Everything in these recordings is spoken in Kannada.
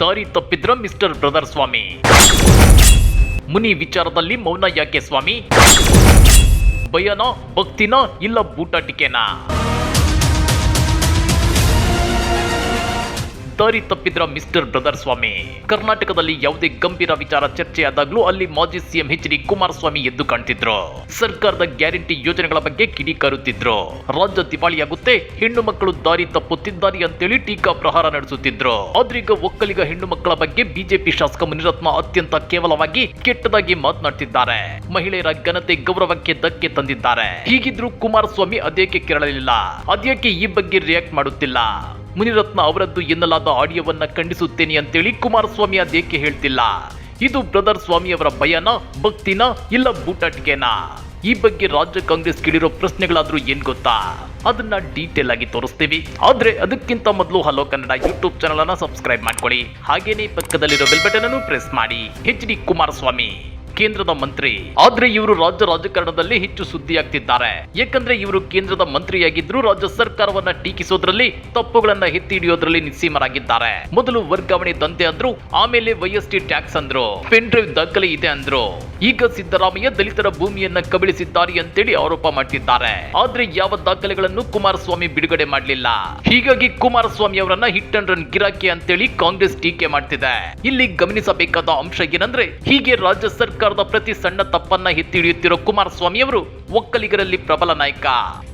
ದಾರಿ ತಪ್ಪಿದ್ರ ಮಿಸ್ಟರ್ ಬ್ರದರ್ ಸ್ವಾಮಿ. ಮುನಿ ವಿಚಾರದಲ್ಲಿ ಮೌನ ಯಾಕೆ ಸ್ವಾಮಿ? ಭಯನ ಭಕ್ತಿನ ಇಲ್ಲ ಬೂಟಾಟಿಕೆನಾ? ದಾರಿ ತಪ್ಪಿದ್ರ ಮಿಸ್ಟರ್ ಬ್ರದರ್ ಸ್ವಾಮಿ. ಕರ್ನಾಟಕದಲ್ಲಿ ಯಾವುದೇ ಗಂಭೀರ ವಿಚಾರ ಚರ್ಚೆಯಾದಾಗ್ಲೂ ಅಲ್ಲಿ ಮಾಜಿ ಸಿಎಂ ಎಚ್ ಡಿ ಕುಮಾರಸ್ವಾಮಿ ಎದ್ದು ಕಾಣ್ತಿದ್ರು. ಸರ್ಕಾರದ ಗ್ಯಾರಂಟಿ ಯೋಜನೆಗಳ ಬಗ್ಗೆ ಕಿಡಿಕಾರುತ್ತಿದ್ರು ರಾಜ್ಯ ದಿವಾಳಿಯಾಗುತ್ತೆ, ಹೆಣ್ಣು ಮಕ್ಕಳು ದಾರಿ ತಪ್ಪುತ್ತಿದ್ದಾರೆ ಅಂತೇಳಿ ಟೀಕಾ ಪ್ರಹಾರ ನಡೆಸುತ್ತಿದ್ರು. ಆದ್ರೀಗ ಒಕ್ಕಲಿಗ ಹೆಣ್ಣು ಮಕ್ಕಳ ಬಗ್ಗೆ ಬಿಜೆಪಿ ಶಾಸಕ ಮುನಿರತ್ನ ಅತ್ಯಂತ ಕೇವಲವಾಗಿ ಕೆಟ್ಟದಾಗಿ ಮಾತನಾಡ್ತಿದ್ದಾರೆ. ಮಹಿಳೆಯರ ಘನತೆ ಗೌರವಕ್ಕೆ ಧಕ್ಕೆ ತಂದಿದ್ದಾರೆ. ಹೀಗಿದ್ರು ಕುಮಾರಸ್ವಾಮಿ ಅದೇಕೆ ಕೆರಳಲಿಲ್ಲ? ಅದೇಕೆ ಈ ಬಗ್ಗೆ ರಿಯಾಕ್ಟ್ ಮಾಡುತ್ತಿಲ್ಲ? ಮುನಿರತ್ನ ಅವರದ್ದು ಎನ್ನಲಾದ ಆಡಿಯೋವನ್ನ ಖಂಡಿಸುತ್ತೇನೆ ಅಂತೇಳಿ ಕುಮಾರಸ್ವಾಮಿ ಅದೇಕೆ ಹೇಳ್ತಿಲ್ಲ? ಇದು ಬ್ರದರ್ ಸ್ವಾಮಿಯವರ ಭಯನ ಭಕ್ತಿನ ಇಲ್ಲ ಬೂಟಾಟಿಕೆನಾ? ಈ ಬಗ್ಗೆ ರಾಜ್ಯ ಕಾಂಗ್ರೆಸ್ ಕೇಳಿರೋ ಪ್ರಶ್ನೆಗಳಾದ್ರೂ ಏನ್ ಗೊತ್ತಾ? ಅದನ್ನ ಡೀಟೇಲ್ ಆಗಿ ತೋರಿಸ್ತೀವಿ. ಆದ್ರೆ ಅದಕ್ಕಿಂತ ಮೊದಲು ಹಲೋ ಕನ್ನಡ ಯೂಟ್ಯೂಬ್ ಚಾನಲ್ ಅನ್ನ ಸಬ್ಸ್ಕ್ರೈಬ್ ಮಾಡ್ಕೊಳ್ಳಿ. ಹಾಗೇನೆ ಪಕ್ಕದಲ್ಲಿರೋ ಬೆಲ್ ಬಟನ್ ಅನ್ನು ಪ್ರೆಸ್ ಮಾಡಿ. H D Kumaraswamy. ಕೇಂದ್ರದ ಮಂತ್ರಿ. ಆದ್ರೆ ಇವರು ರಾಜ್ಯ ರಾಜಕಾರಣದಲ್ಲಿ ಹೆಚ್ಚು ಸುದ್ದಿಯಾಗ್ತಿದ್ದಾರೆ. ಯಾಕಂದ್ರೆ ಇವರು ಕೇಂದ್ರದ ಮಂತ್ರಿಯಾಗಿದ್ರು ರಾಜ್ಯ ಸರ್ಕಾರವನ್ನ ಟೀಕಿಸೋದ್ರಲ್ಲಿ, ತಪ್ಪುಗಳನ್ನ ಎತ್ತಿ ಹಿಡಿಯೋದ್ರಲ್ಲಿ ನಿಸ್ಸೀಮರಾಗಿದ್ದಾರೆ. ಮೊದಲು ವರ್ಗಾವಣೆ ದಂಧೆ ಅಂದ್ರು, ಆಮೇಲೆ ವೈಎಸ್ಟಿ ಟ್ಯಾಕ್ಸ್ ಅಂದ್ರು. ಪೆನ್ ಡ್ರೈವ್ ದಾಖಲೆ ಇದೆ ಅಂದ್ರು. ಈಗ ಸಿದ್ದರಾಮಯ್ಯ ದಲಿತರ ಭೂಮಿಯನ್ನ ಕಬಳಿಸಿದ್ದಾರೆ ಅಂತೇಳಿ ಆರೋಪ ಮಾಡ್ತಿದ್ದಾರೆ. ಆದ್ರೆ ಯಾವ ದಾಖಲೆಗಳನ್ನು ಕುಮಾರಸ್ವಾಮಿ ಬಿಡುಗಡೆ ಮಾಡಲಿಲ್ಲ. ಹೀಗಾಗಿ ಕುಮಾರಸ್ವಾಮಿ ಅವರನ್ನ ಹಿಟ್ ಅಂಡ್ ರನ್ ಗಿರಾಕಿ ಅಂತೇಳಿ ಕಾಂಗ್ರೆಸ್ ಟೀಕೆ ಮಾಡ್ತಿದೆ. ಇಲ್ಲಿ ಗಮನಿಸಬೇಕಾದ ಅಂಶ ಏನಂದ್ರೆ, ಹೀಗೆ ರಾಜ್ಯ ಸರ್ಕಾರದ ಪ್ರತಿ ಸಣ್ಣ ತಪ್ಪನ್ನ ಎತ್ತಿ ಹಿಡಿಯುತ್ತಿರೋ ಕುಮಾರಸ್ವಾಮಿ ಅವರು ಒಕ್ಕಲಿಗರಲ್ಲಿ ಪ್ರಬಲ ನಾಯಕ.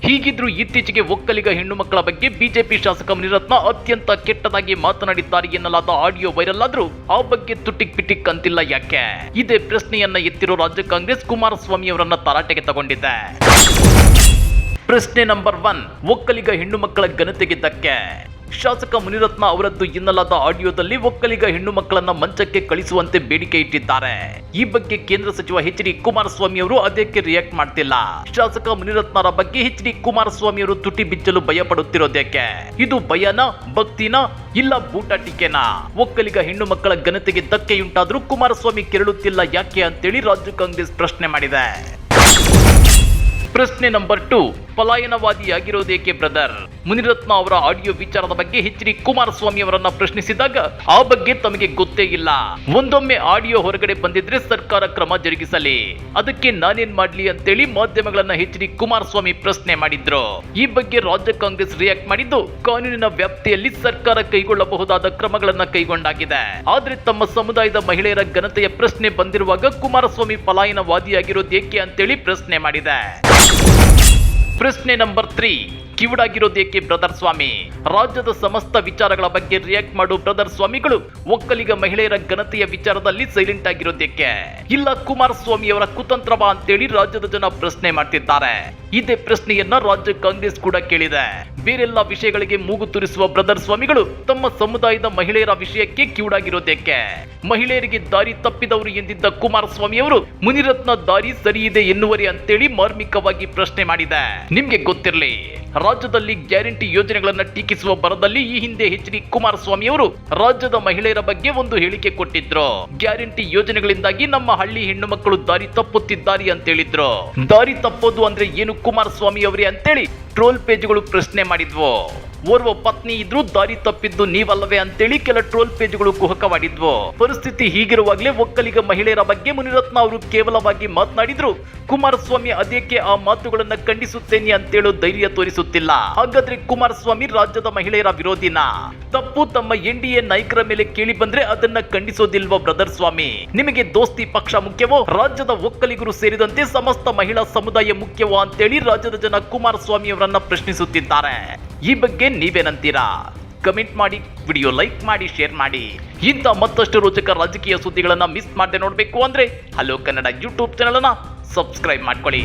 ಹೀಗಿದ್ರು ಇತ್ತೀಚೆಗೆ ಒಕ್ಕಲಿಗ ಹೆಣ್ಣು ಮಕ್ಕಳ ಬಗ್ಗೆ ಬಿಜೆಪಿ ಶಾಸಕ ಮುನಿರತ್ನ ಅತ್ಯಂತ ಕೆಟ್ಟದಾಗಿ ಮಾತನಾಡಿದ್ದಾರೆ ಎನ್ನಲಾದ ಆಡಿಯೋ ವೈರಲ್ ಆದ್ರೂ ಆ ಬಗ್ಗೆ ತುಟಿಕ್ ಪಿಟಿಕ್ ಅಂತಿಲ್ಲ ಯಾಕೆ? ಇದೇ ಪ್ರಶ್ನೆಯನ್ನ ಎತ್ತಿರೋ ರಾಜ್ಯ ಕಾಂಗ್ರೆಸ್ ಕುಮಾರಸ್ವಾಮಿ ಅವರನ್ನ ತರಾಟೆಗೆ ತಗೊಂಡಿದೆ. ಪ್ರಶ್ನೆ ನಂಬರ್ ಒನ್, ಒಕ್ಕಲಿಗ ಹೆಣ್ಣು ಮಕ್ಕಳ ಘನತೆಗೆ ಧಕ್ಕೆ. ಶಾಸಕ ಮುನಿರತ್ನ ಅವರದ್ದು ಎನ್ನಲಾದ ಆಡಿಯೋದಲ್ಲಿ ಒಕ್ಕಲಿಗ ಹೆಣ್ಣು ಮಕ್ಕಳನ್ನ ಮಂಚಕ್ಕೆ ಕಳಿಸುವಂತೆ ಬೇಡಿಕೆ ಇಟ್ಟಿದ್ದಾರೆ. ಈ ಬಗ್ಗೆ ಕೇಂದ್ರ ಸಚಿವ ಎಚ್ ಡಿ ಕುಮಾರಸ್ವಾಮಿ ಅವರು ಅದಕ್ಕೆ ರಿಯಾಕ್ಟ್ ಮಾಡ್ತಿಲ್ಲ. ಶಾಸಕ ಮುನಿರತ್ನರ ಬಗ್ಗೆ ಎಚ್ ಡಿ ಕುಮಾರಸ್ವಾಮಿ ಅವರು ತುಟಿ ಬಿಚ್ಚಲು ಭಯ ಪಡುತ್ತಿರೋದಕ್ಕೆ ಇದು ಭಯನ, ಭಕ್ತಿನ, ಇಲ್ಲ ಬೂಟಾಟಿಕೆನಾ ಒಕ್ಕಲಿಗ ಹೆಣ್ಣು ಮಕ್ಕಳ ಘನತೆಗೆ ಧಕ್ಕೆಯುಂಟಾದ್ರೂ ಕುಮಾರಸ್ವಾಮಿ ಕೆರಳುತ್ತಿಲ್ಲ ಯಾಕೆ ಅಂತೇಳಿ ರಾಜ್ಯ ಕಾಂಗ್ರೆಸ್ ಪ್ರಶ್ನೆ ಮಾಡಿದೆ. ಪ್ರಶ್ನೆ ನಂಬರ್ ಟು. ಪಲಾಯನವಾದಿಯಾಗಿರೋದೇಕೆ, ಬ್ರದರ್? ಮುನಿರತ್ನ ಅವರ ಆಡಿಯೋ ವಿಚಾರದ ಬಗ್ಗೆ ಎಚ್ ಡಿ ಕುಮಾರಸ್ವಾಮಿ ಅವರನ್ನ ಪ್ರಶ್ನಿಸಿದಾಗ ಆ ಬಗ್ಗೆ ತಮಗೆ ಗೊತ್ತೇ ಇಲ್ಲ. ಒಂದೊಮ್ಮೆ ಆಡಿಯೋ ಹೊರಗಡೆ ಬಂದಿದ್ರೆ ಸರ್ಕಾರ ಕ್ರಮ ಜರುಗಿಸಲಿ. ಅದಕ್ಕೆ ನಾನೇನ್ ಮಾಡ್ಲಿ ಅಂತೇಳಿ ಮಾಧ್ಯಮಗಳನ್ನ ಎಚ್ ಡಿ ಕುಮಾರಸ್ವಾಮಿ ಪ್ರಶ್ನೆ ಮಾಡಿದ್ರು. ಈ ಬಗ್ಗೆ ರಾಜ್ಯ ಕಾಂಗ್ರೆಸ್ ರಿಯಾಕ್ಟ್ ಮಾಡಿದ್ದು ಕಾನೂನಿನ ವ್ಯಾಪ್ತಿಯಲ್ಲಿ ಸರ್ಕಾರ ಕೈಗೊಳ್ಳಬಹುದಾದ ಕ್ರಮಗಳನ್ನ ಕೈಗೊಂಡಾಗಿದೆ. ಆದ್ರೆ ತಮ್ಮ ಸಮುದಾಯದ ಮಹಿಳೆಯರ ಘನತೆಯ ಪ್ರಶ್ನೆ ಬಂದಿರುವಾಗ ಕುಮಾರಸ್ವಾಮಿ ಪಲಾಯನವಾದಿಯಾಗಿರೋದು ಏಕೆ ಅಂತೇಳಿ ಪ್ರಶ್ನೆ ಮಾಡಿದೆ. ಪ್ರಶ್ನೆ ನಂಬರ್ ತ್ರೀ ಕಿವುಡಾಗಿರೋದೇಕೆ, ಬ್ರದರ್ ಸ್ವಾಮಿ? ರಾಜ್ಯದ ಸಮಸ್ತ ವಿಚಾರಗಳ ಬಗ್ಗೆ ರಿಯಾಕ್ಟ್ ಮಾಡೋ, ಬ್ರದರ್ ಸ್ವಾಮಿಗಳು. ಒಕ್ಕಲಿಗ ಮಹಿಳೆಯರ ಘನತೆಯ ವಿಚಾರದಲ್ಲಿ ಸೈಲೆಂಟ್ ಆಗಿರೋದೇಕೆ? ಇಲ್ಲ, ಕುಮಾರಸ್ವಾಮಿ ಅವರ ಕುತಂತ್ರವ ಅಂತೇಳಿ ರಾಜ್ಯದ ಜನ ಪ್ರಶ್ನೆ ಮಾಡ್ತಿದ್ದಾರೆ. ಇದೇ ಪ್ರಶ್ನೆಯನ್ನ ರಾಜ್ಯ ಕಾಂಗ್ರೆಸ್ ಕೂಡ ಕೇಳಿದೆ. ಬೇರೆಲ್ಲ ವಿಷಯಗಳಿಗೆ ಮೂಗು ತುರಿಸುವ ಬ್ರದರ್ ಸ್ವಾಮಿಗಳು, ತಮ್ಮ ಸಮುದಾಯದ ಮಹಿಳೆಯರ ವಿಷಯಕ್ಕೆ ಕಿವುಡಾಗಿರೋದೇಕೆ? ಮಹಿಳೆಯರಿಗೆ ದಾರಿ ತಪ್ಪಿದವರು ಎಂದಿದ್ದ ಕುಮಾರಸ್ವಾಮಿ ಅವರು, ಮುನಿರತ್ನ ದಾರಿ ಸರಿ ಇದೆ ಎನ್ನುವರೆ ಅಂತೇಳಿ ಮಾರ್ಮಿಕವಾಗಿ ಪ್ರಶ್ನೆ ಮಾಡಿದೆ. ನಿಮ್ಗೆ ಗೊತ್ತಿರಲಿ. ರಾಜ್ಯದಲ್ಲಿ ಗ್ಯಾರಂಟಿ ಯೋಜನೆಗಳನ್ನ ಟೀಕಿಸುವ ಬರದಲ್ಲಿ ಈ ಹಿಂದೆ ಎಚ್ ಡಿ ಕುಮಾರಸ್ವಾಮಿ ಅವರು ರಾಜ್ಯದ ಮಹಿಳೆಯರ ಬಗ್ಗೆ ಒಂದು ಹೇಳಿಕೆ ಕೊಟ್ಟಿದ್ರು. ಗ್ಯಾರಂಟಿ ಯೋಜನೆಗಳಿಂದಾಗಿ ನಮ್ಮ ಹಳ್ಳಿ ಹೆಣ್ಣು ಮಕ್ಕಳು ದಾರಿ ತಪ್ಪುತ್ತಿದ್ದಾರೆ ಅಂತ ಹೇಳಿದ್ರು. ದಾರಿ ತಪ್ಪೋದು ಅಂದ್ರೆ ಏನು ಕುಮಾರಸ್ವಾಮಿ ಅವರೇ ಅಂತೇಳಿ ಟ್ರೋಲ್ ಪೇಜ್ಗಳು ಪ್ರಶ್ನೆ ಮಾಡಿದ್ವು. ಓರ್ವ ಪತ್ನಿ ಇದ್ರು ದಾರಿ ತಪ್ಪಿದ್ದು ನೀವಲ್ಲವೇ ಅಂತೇಳಿ ಕೆಲ ಟ್ರೋಲ್ ಪೇಜ್ಗಳು ಕುಹಕವಾಡಿದ್ವು ಪರಿಸ್ಥಿತಿ ಹೀಗಿರುವಾಗಲೇ ಒಕ್ಕಲಿಗ ಮಹಿಳೆಯರ ಬಗ್ಗೆ ಮುನಿರತ್ನ ಅವರು ಕೇವಲವಾಗಿ ಮಾತನಾಡಿದ್ರು, ಕುಮಾರಸ್ವಾಮಿ, ಅದೇಕೆ ಆ ಮಾತುಗಳನ್ನ ಖಂಡಿಸುತ್ತೇನೆ ಅಂತೇಳೋ ಧೈರ್ಯ ತೋರಿಸುತ್ತಿಲ್ಲ ಹಾಗಾದ್ರೆ ಕುಮಾರಸ್ವಾಮಿ ರಾಜ್ಯದ ಮಹಿಳೆಯರ ವಿರೋಧಿನ? ತಪ್ಪು ತಮ್ಮ ಎನ್ ಡಿ ಎ ನಾಯಕರ ಮೇಲೆ ಕೇಳಿ ಬಂದ್ರೆ ಅದನ್ನ ಖಂಡಿಸೋದಿಲ್ವ ಬ್ರದರ್ ಸ್ವಾಮಿ? ನಿಮಗೆ ದೋಸ್ತಿ ಪಕ್ಷ ಮುಖ್ಯವೋ? ರಾಜ್ಯದ ಒಕ್ಕಲಿಗರು ಸೇರಿದಂತೆ ಸಮಸ್ತ ಮಹಿಳಾ ಸಮುದಾಯ ಮುಖ್ಯವೋ ಅಂತೇಳಿ ರಾಜ್ಯದ ಜನ ಕುಮಾರಸ್ವಾಮಿ ಅವರನ್ನ ಪ್ರಶ್ನಿಸುತ್ತಿದ್ದಾರೆ. ಈ ಬಗ್ಗೆ ನೀವೇನಂತೀರಾ? ಕಮೆಂಟ್ ಮಾಡಿ, ವಿಡಿಯೋ ಲೈಕ್ ಮಾಡಿ, ಶೇರ್ ಮಾಡಿ. ಇಂಥ ಮತ್ತಷ್ಟು ರೋಚಕ ರಾಜಕೀಯ ಸುದ್ದಿಗಳನ್ನ ಮಿಸ್ ಮಾಡದೆ ನೋಡಬೇಕು ಅಂದ್ರೆ ಹಲೋ ಕನ್ನಡ ಯೂಟ್ಯೂಬ್ ಚಾನಲ್ ಅನ್ನ ಸಬ್ಸ್ಕ್ರೈಬ್ ಮಾಡ್ಕೊಳ್ಳಿ.